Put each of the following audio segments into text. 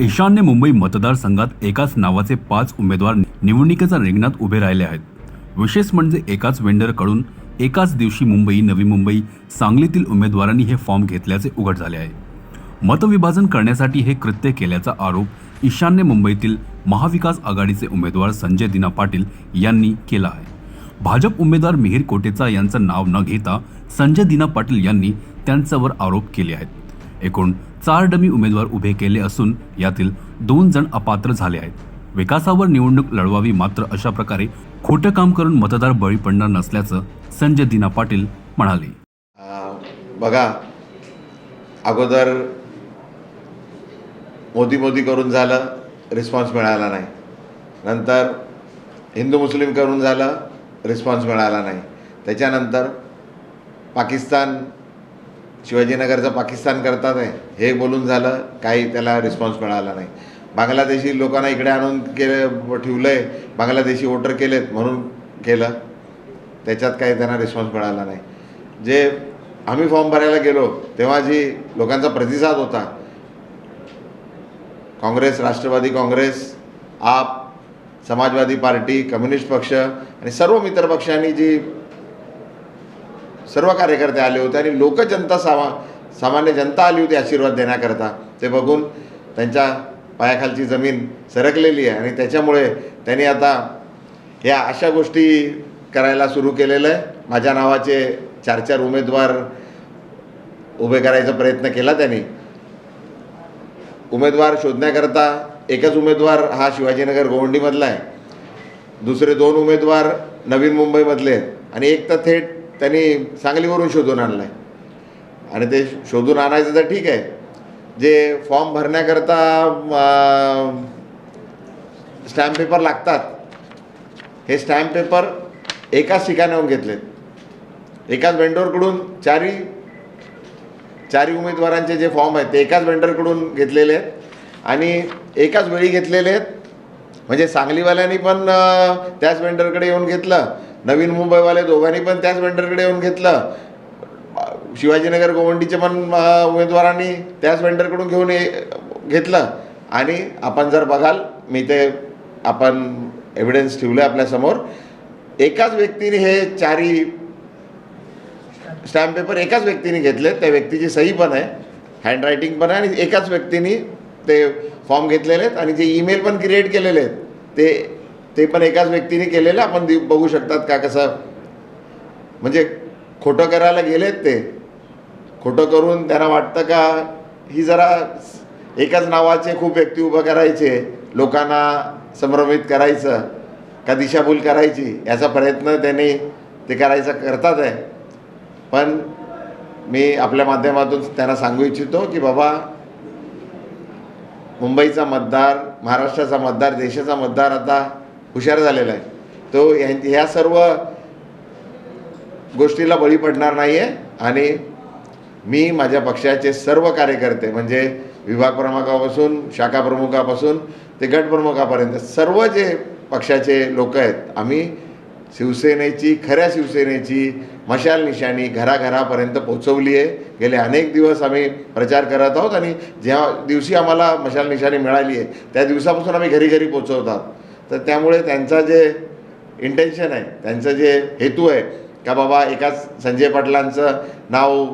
ईशान्य मुंबई मतदारसंघात एकाच नावाचे पाच उमेदवार निवडणुकीच्या रिंगणात उभे राहिले आहेत. विशेष म्हणजे एकाच वेंडरकडून एकाच दिवशी मुंबई नवी मुंबई सांगलीतील उमेदवारांनी हे फॉर्म घेतल्याचे उघड झाले आहे. मतविभाजन करण्यासाठी हे कृत्य केल्याचा आरोप ईशान्य मुंबईतील महाविकास आघाडीचे उमेदवार संजय दिना पाटील यांनी केला आहे. भाजप उमेदवार मिहीर कोटेचा यांचं नाव न घेता संजय दिना पाटील यांनी त्यांच्यावर आरोप केले आहेत. एकूण चार डमी उमेदवार उभे केले असून यातील दोन जण अपात्र झाले आहेत. विकासावर निवडणूक लढवावी मात्र अशा प्रकारे खोटं काम करून मतदार बळी पडणार नसल्याचं संजय दिना पाटील म्हणाले. बघा अगोदर मोदी मोदी करून झालं रिस्पॉन्स मिळाला नाही. नंतर हिंदू मुस्लिम करून झालं रिस्पॉन्स मिळाला नाही. त्याच्यानंतर पाकिस्तान शिवाजीनगरचं पाकिस्तान करतात आहे. हे बोलून झालं काही त्याला रिस्पॉन्स मिळाला नाही. बांगलादेशी लोकांना इकडे आणून केलं ठेवलं आहे बांगलादेशी वोटर केलेत म्हणून केलं. त्याच्यात काही त्यांना रिस्पॉन्स मिळाला नाही. जे आम्ही फॉर्म भरायला गेलो तेव्हा जी लोकांचा प्रतिसाद होता काँग्रेस राष्ट्रवादी काँग्रेस आप समाजवादी पार्टी कम्युनिस्ट पक्ष आणि सर्व मित्र पक्षांनी जी सर्व कार्यकर्ते आले होते आणि लोकजनता सामा सामान्य जनता आली होती आशीर्वाद देण्याकरता. ते बघून त्यांच्या पायाखालची जमीन सरकलेली आहे आणि त्याच्यामुळे त्यांनी आता या अशा गोष्टी करायला सुरू केलेलं आहे. माझ्या नावाचे चार चार उमेदवार उभे करायचा प्रयत्न केला त्यांनी. उमेदवार शोधण्याकरता एकच उमेदवार हा शिवाजीनगर गोवंडीमधला आहे. दुसरे दोन उमेदवार नवीन मुंबईमधले आहेत. आणि एक तर थेट त्यांनी सांगलीवरून शोधून आणलं आहे आणि ते शोधून आणायचं तर ठीक आहे. जे फॉर्म भरण्याकरता स्टॅम्प पेपर लागतात हे स्टॅम्प पेपर एकाच ठिकाणाहून घेतलेत. एकाच वेंडरकडून चारी चारी उमेदवारांचे जे फॉर्म आहेत ते एकाच वेंडरकडून घेतलेले आहेत. आणि एकाच वेळी घेतलेले आहेत. म्हणजे सांगलीवाल्यांनी पण त्याच वेंडरकडे येऊन घेतलं. नवीन मुंबईवाले दोघांनी पण त्याच वेंडरकडे येऊन घेतलं. शिवाजीनगर गोवंडीचे पण उमेदवारांनी त्याच वेंडरकडून घेऊन ये घेतलं. आणि आपण जर बघाल मी ते आपण एव्हिडन्स ठेवलं आपल्यासमोर एकाच व्यक्तीने हे चारी स्टॅम्प पेपर एकाच व्यक्तीने घेतले. त्या व्यक्तीची सही पण आहे हँडरायटिंग पण आहे आणि एकाच व्यक्तीने ते फॉर्म घेतलेले आहेत आणि जे ईमेल पण क्रिएट केलेले आहेत ते ते पण एकाच व्यक्तीने केलेलं आपण दि- बघू शकतात का कसं. म्हणजे खोटं करायला गेलेत ते. खोटं करून त्यांना वाटतं का ही जरा एकाच नावाचे खूप व्यक्ती उभं करायचे लोकांना संभ्रमित करायचं का दिशाभूल करायची याचा प्रयत्न त्यांनी ते करायचा करतात आहे. पण मी आपल्या माध्यमातून त्यांना सांगू इच्छितो की बाबा मुंबईचा मतदार महाराष्ट्राचा मतदार देशाचा मतदार आता हुशार झालेला आहे. तो ह्या सर्व गोष्टीला बळी पडणार नाही आहे आणि मी माझ्या पक्षाचे सर्व कार्यकर्ते म्हणजे विभाग प्रमुखापासून शाखा प्रमुखापासून ते गटप्रमुखापर्यंत सर्व जे पक्षाचे लोक आहेत आम्ही शिवसेनेची खऱ्या शिवसेनेची मशाल निशाणी घराघरापर्यंत पोचवली आहे गेले अनेक दिवस आम्ही प्रचार करत आहोत आणि ज्या दिवशी आम्हाला मशाल निशाणी मिळाली आहे त्या दिवसापासून आम्ही घरी घरी पोचवतात तर त्यामुळे त्यांचा जे इंटेन्शन आहे त्यांचं जे हेतू आहे का बाबा एकाच संजय पाटलांचं नाव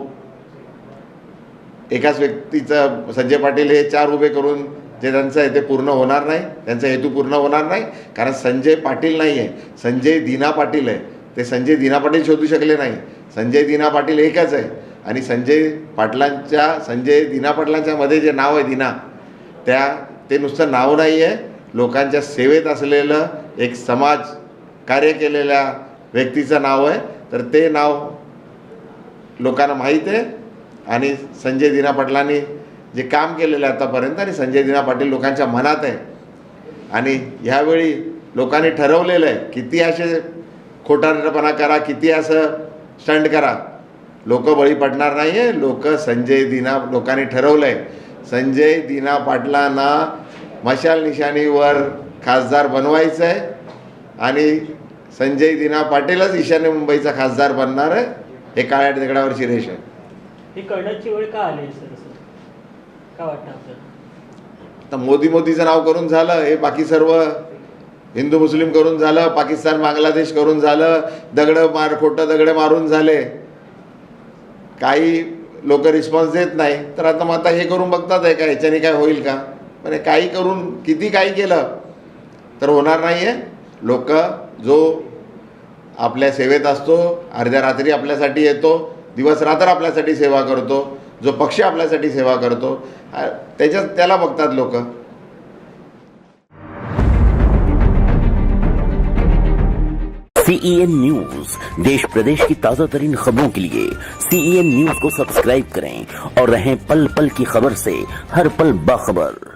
एकाच व्यक्तीचं संजय पाटील हे चार उभे करून जे त्यांचं आहे ते पूर्ण होणार नाही त्यांचा हेतू पूर्ण होणार नाही कारण संजय पाटील नाही आहे. संजय दिना पाटील आहे. ते संजय दिना पाटील शोधू शकले नाही. संजय दीना पाटील एकच आहे. आणि संजय पाटलांच्या संजय दिना पाटलांच्या मध्ये जे नाव आहे दिना त्या ते नुसतं नाव नाही आहे लोकांच्या सेवेत असलेलं एक समाज कार्य केलेल्या व्यक्तीचं नाव आहे. तर ते नाव लोकांना माहीत आहे. आणि संजय दिना पाटलांनी जे काम केलेलं आहे आतापर्यंत आणि संजय दिना पाटील लोकांच्या मनात आहे. आणि ह्यावेळी लोकांनी ठरवलेलं आहे किती असे खोटारपणा करा किती असं स्टंट करा. लोक बळी पडणार नाही आहे लोक संजय दिना लोकांनी ठरवलं आहे संजय दिना पाटलांना मशाल निशाणीवर खासदार बनवायचं आहे आणि संजय दिना पाटीलच ईशान्य मुंबईचा खासदार बनणार आहे. हे काळ्या दगडावरची रेष आहे. ही कळण्याची वेळ का आली सर असं? का वाटतं आपल्याला? तर मोदी मोदीचं नाव करून झालं हे बाकी सर्व हिंदू मुस्लिम करून झालं पाकिस्तान बांगलादेश करून झालं दगडं मार खोटं दगडं मारून झाले. काही लोक रिस्पॉन्स देत नाही. तर आता मग आता हे करून बघतात आहे का? ह्याच्याने काय होईल का? हे काही करून किती काही केलं तर होणार नाही आहे लोक जो आपल्या सेवेत असतो, अर्ध्या रात्री आपल्यासाठी येतो, दिवस आपल्यासाठी सेवा करतो, जो पक्ष आपल्यासाठी सेवा करतो त्याला बघतात लोक. सीईएन न्यूज़ देश प्रदेश की ताज़ा तरीन खबरों के लिए सीईएन न्यूज़ को सब्सक्राइब करें और रहें पल पल की खबर से हर पल बाखबर।